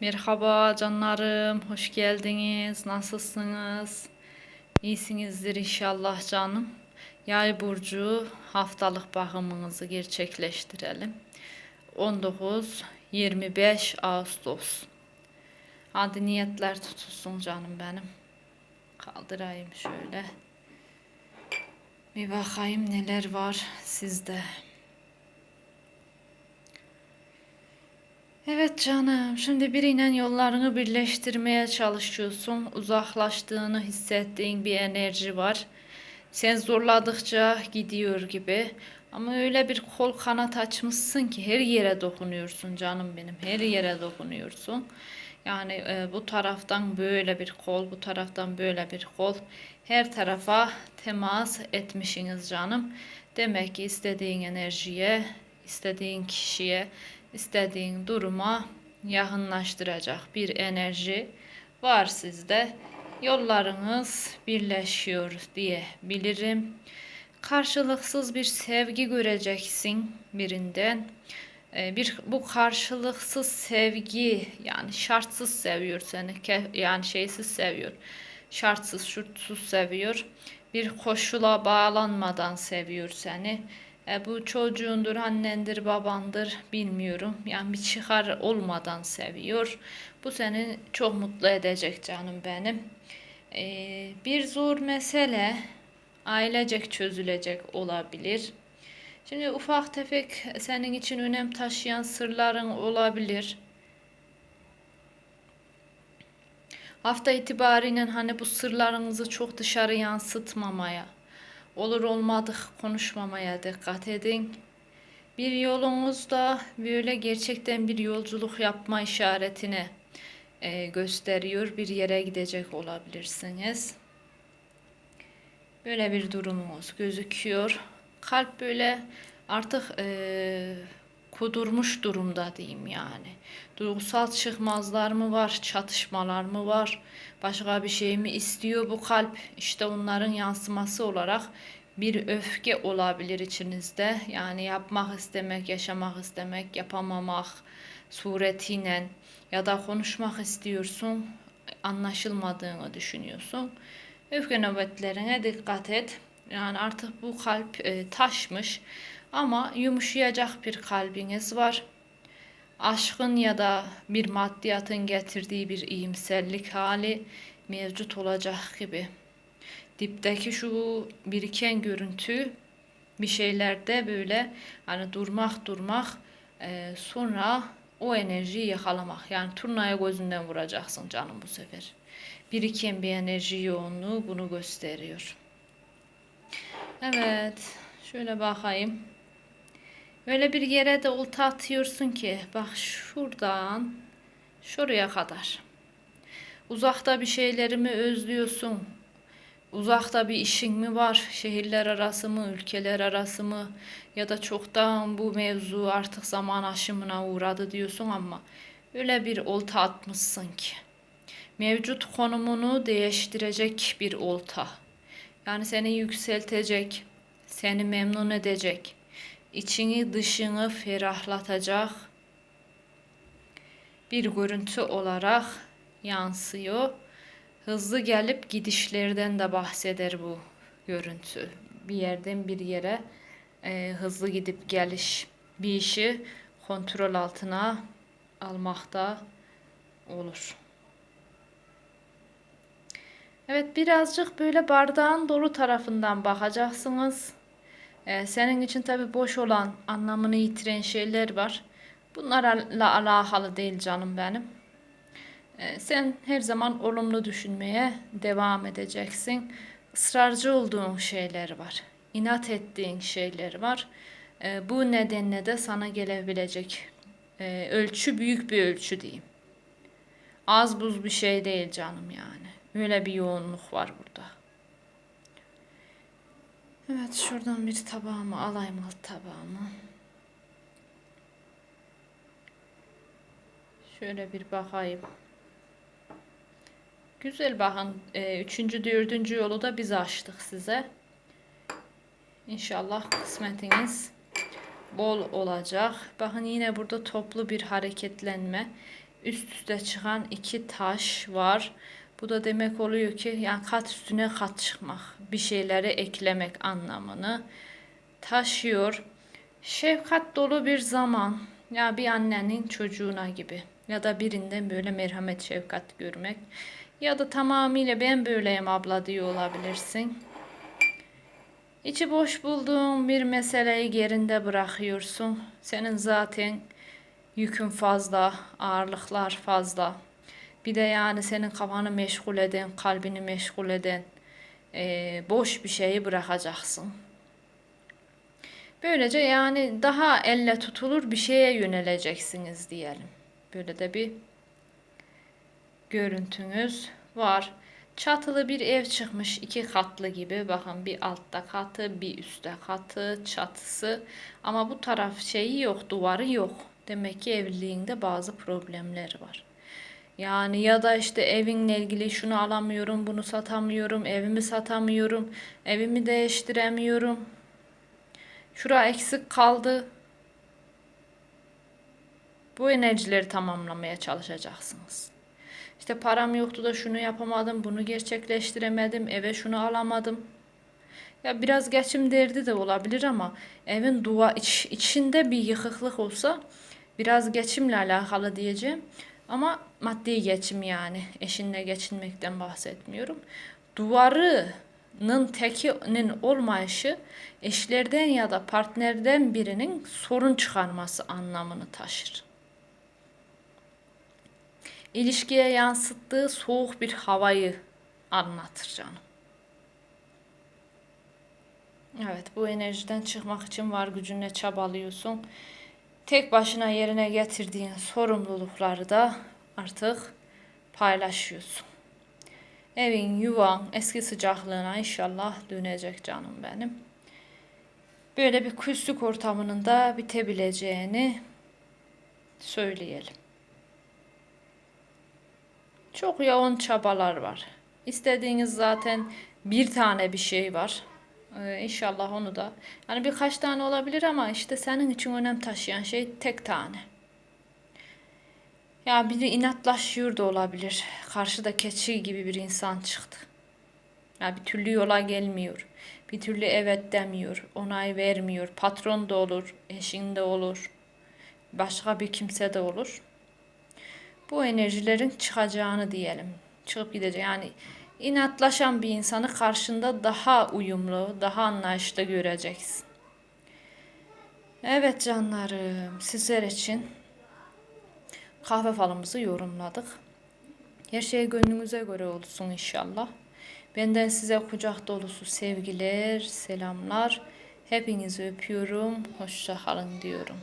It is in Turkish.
Merhaba canlarım, hoş geldiniz. Nasılsınız? İyisinizdir inşallah canım. Yay burcu haftalık bakımınızı gerçekleştirelim. 19-25 Ağustos. Hadi niyetler tutulsun canım benim. Kaldırayım şöyle. Bir bakayım neler var sizde. Evet canım, şimdi biriyle yollarını birleştirmeye çalışıyorsun. Uzaklaştığını hissettiğin bir enerji var. Sen zorladıkça gidiyor gibi. Ama öyle bir kol kanat açmışsın ki her yere dokunuyorsun canım benim. Her yere dokunuyorsun. Yani e, bu taraftan böyle bir kol, bu taraftan böyle bir kol. Her tarafa temas etmişsiniz canım. Demek ki istediğin enerjiye, istediğin kişiye, istediğin duruma yakınlaştıracak bir enerji var sizde. Yollarınız birleşiyor diye bilirim. Karşılıksız bir sevgi göreceksin birinden. Ee, bir bu karşılıksız sevgi yani şartsız seviyor seni yani şeysiz seviyor şartsız şurtsuz seviyor bir koşula bağlanmadan seviyor seni e, bu çocuğundur, annendir, babandır bilmiyorum. Yani bir çıkar olmadan seviyor. Bu seni çok mutlu edecek canım benim. E, bir zor mesele ailecek çözülecek olabilir. Şimdi ufak tefek senin için önem taşıyan sırların olabilir. Hafta itibariyle hani bu sırlarınızı çok dışarı yansıtmamaya, olur olmadık konuşmamaya dikkat edin. Bir yolunuzda böyle gerçekten bir yolculuk yapma işaretini e, gösteriyor. Bir yere gidecek olabilirsiniz. Böyle bir durumunuz gözüküyor. Kalp böyle artık e, kudurmuş durumda diyeyim yani. Duygusal çıkmazlar mı var, çatışmalar mı var, başka bir şey mi istiyor bu kalp? İşte onların yansıması olarak bir öfke olabilir içinizde. Yani yapmak istemek, yaşamak istemek, yapamamak suretiyle ya da konuşmak istiyorsun, anlaşılmadığını düşünüyorsun. Öfke nöbetlerine dikkat et. Yani artık bu kalp e, taşmış ama yumuşayacak bir kalbiniz var. Aşkın ya da bir maddiyatın getirdiği bir iyimserlik hali mevcut olacak gibi. Dipteki şu biriken görüntü bir şeylerde böyle hani durmak durmak e, sonra o enerjiyi yakalamak. Yani turnaya gözünden vuracaksın canım bu sefer. Biriken bir enerji yoğunluğu bunu gösteriyor. Evet. Şöyle bakayım. Öyle bir yere de olta atıyorsun ki bak şuradan şuraya kadar. Uzakta bir şeylerimi özlüyorsun. Uzakta bir işin mi var? Şehirler arası mı, ülkeler arası mı? Ya da çoktan bu mevzu artık zaman aşımına uğradı diyorsun ama öyle bir olta atmışsın ki. Mevcut konumunu değiştirecek bir olta. Yani seni yükseltecek, seni memnun edecek, içini dışını ferahlatacak bir görüntü olarak yansıyor. Hızlı gelip gidişlerden de bahseder bu görüntü. Bir yerden bir yere e, hızlı gidip geliş bir işi kontrol altına almakta olur. Evet birazcık böyle bardağın dolu tarafından bakacaksınız. Ee, senin için tabi boş olan anlamını yitiren şeyler var. Bunlarla alakalı değil canım benim. Ee, sen her zaman olumlu düşünmeye devam edeceksin. Israrcı olduğun şeyler var. İnat ettiğin şeyler var. Ee, bu nedenle de sana gelebilecek e, ölçü büyük bir ölçü diyeyim. Az buz bir şey değil canım yani. Öyle bir yoğunluk var burada. Evet şuradan bir tabağımı alayım alt tabağımı. Şöyle bir bakayım. Güzel bakın. E, üçüncü, dördüncü yolu da biz açtık size. İnşallah kısmetiniz bol olacak. Bakın yine burada toplu bir hareketlenme. üst üste çıkan iki taş var. Bu da demek oluyor ki yani kat üstüne kat çıkmak, bir şeyleri eklemek anlamını taşıyor. Şefkat dolu bir zaman ya bir annenin çocuğuna gibi ya da birinden böyle merhamet şefkat görmek ya da tamamıyla ben böyleyim abla diyor olabilirsin. İçi boş bulduğun bir meseleyi gerinde bırakıyorsun. Senin zaten yükün fazla, ağırlıklar fazla. Bir de yani senin kafanı meşgul eden, kalbini meşgul eden eee, boş bir şeyi bırakacaksın. Böylece yani daha elle tutulur bir şeye yöneleceksiniz diyelim. Böyle de bir görüntünüz var. Çatılı bir ev çıkmış iki katlı gibi. Bakın bir altta katı, bir üstte katı, çatısı. Ama bu taraf şeyi yok, duvarı yok. Demek ki evliliğinde bazı problemler var. Yani ya da işte evinle ilgili şunu alamıyorum, bunu satamıyorum, evimi satamıyorum, evimi değiştiremiyorum. Şura eksik kaldı. Bu enerjileri tamamlamaya çalışacaksınız. İşte param yoktu da şunu yapamadım, bunu gerçekleştiremedim, eve şunu alamadım. Ya biraz geçim derdi de olabilir ama evin duva iç, içinde bir yıkıklık olsa biraz geçimle alakalı diyeceğim. Ama maddi geçim yani eşinle geçinmekten bahsetmiyorum. Duvarının tekinin olmayışı eşlerden ya da partnerden birinin sorun çıkarması anlamını taşır. İlişkiye yansıttığı soğuk bir havayı anlatır canım. Evet, bu enerjiden çıkmak için var gücünle çabalıyorsun. Tek başına yerine getirdiğin sorumlulukları da artık paylaşıyorsun. Evin, yuvan eski sıcaklığına inşallah dönecek canım benim. Böyle bir küslük ortamının da bitebileceğini söyleyelim. Çok yoğun çabalar var. İstediğiniz zaten bir tane bir şey var. Ee, inşallah onu da. Yani birkaç tane olabilir ama işte senin için önem taşıyan şey tek tane. Ya biri inatlaşıyor da olabilir. Karşıda keçi gibi bir insan çıktı. Ya bir türlü yola gelmiyor. Bir türlü evet demiyor. Onay vermiyor. Patron da olur. Eşin de olur. Başka bir kimse de olur. Bu enerjilerin çıkacağını diyelim. Çıkıp gidecek. Yani inatlaşan bir insanı karşında daha uyumlu, daha anlayışlı göreceksin. Evet canlarım, sizler için kahve falımızı yorumladık. Her şey gönlünüze göre olsun inşallah. Benden size kucak dolusu sevgiler, selamlar. Hepinizi öpüyorum. Hoşça kalın diyorum.